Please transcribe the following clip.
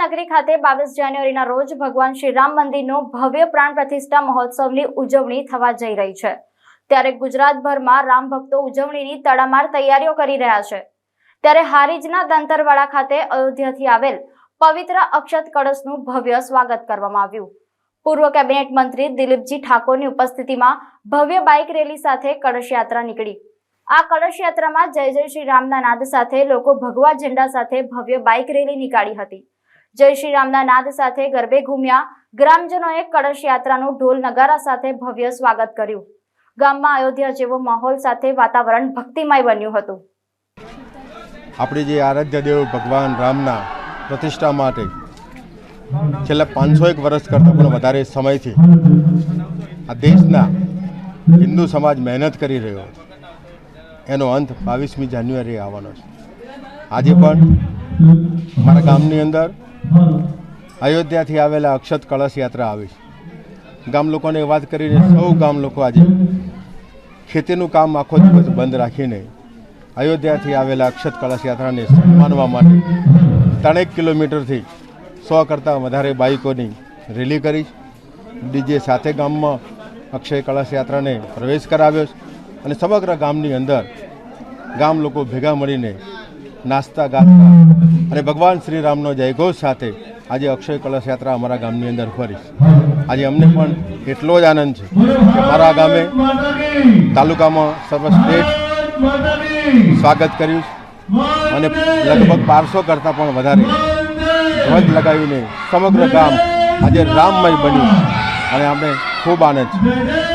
નગરી ખાતે બાવીસ જાન્યુઆરીના રોજ ભગવાન શ્રી રામ મંદિરનો ભવ્ય પ્રાણ પ્રતિષ્ઠા મહોત્સવની ઉજવણી થવા જઈ રહી છે. ત્યારે ગુજરાતભરમાં રામ ભક્તો ઉજવણીની તડામાર તૈયારીઓ કરી રહ્યા છે. ત્યારે હારીજના દંતરવાડા ખાતે અયોધ્યાથી આવેલ પવિત્ર અક્ષત કળશનું ભવ્ય સ્વાગત કરવામાં આવ્યું. પૂર્વ કેબિનેટ મંત્રી દિલીપજી ઠાકોરની ઉપસ્થિતિમાં ભવ્ય બાઇક રેલી સાથે કળશ યાત્રા નીકળી. આ કળશ યાત્રામાં જય જય શ્રી રામના નાદ સાથે લોકો ભગવા ઝંડા સાથે ભવ્ય બાઇક રેલી નીકાળી હતી. જય શ્રી રામના નાદ સાથે ગરબે ઘૂમ્યા ગ્રામજનોએ કળશ યાત્રાનું ઢોલ નગારા સાથે ભવ્ય સ્વાગત કર્યું. ગામમાં અયોધ્યા જેવો માહોલ સાથે વાતાવરણ ભક્તિમય બન્યું હતું. આપણે જે આરાધ્ય દેવ ભગવાન રામના પ્રતિષ્ઠા માટે છેલ્લા પાંચસો એક વર્ષ કરતાં પણ વધારે સમયથી આ દેશના હિન્દુ સમાજ મહેનત કરી રહ્યો છે એનો અંત બાવીસમી જાન્યુઆરીએ આવવાનો છે. આજે પણ મારા ગામની અંદર અયોધ્યાથી આવેલા અક્ષત કળશ યાત્રા આવી છે. ગામ લોકોને વાત કરીને સૌ ગામ લોકો આજે ખેતીનું કામ આખો દિવસ બંધ રાખીને અયોધ્યાથી આવેલા અક્ષત કળશ યાત્રાને માનવા માટે ત્રણેક કિલોમીટરથી સો કરતાં વધારે બાઇકોની રેલી કરી ડીજે સાથે ગામમાં અક્ષય કળશ યાત્રાને પ્રવેશ કરાવ્યો છે. અને સમગ્ર ગામની અંદર ગામ લોકો ભેગા મળીને નાસ્તા ગાતા અને ભગવાન શ્રી રામનો જયઘોષ સાથે આજે અક્ષય કલશ યાત્રા અમારા ગામની અંદર ફરી. આજે અમને પણ એટલો જ આનંદ છે કે મારા ગામે તાલુકામાં સર્વશ્રેષ્ઠ સ્વાગત કર્યું અને લગભગ બારસો કરતાં પણ વધારે ધ્વજ લગાવીને સમગ્ર ગામ આજે રામમય બન્યું અને અમે ખૂબ આનંદ છે.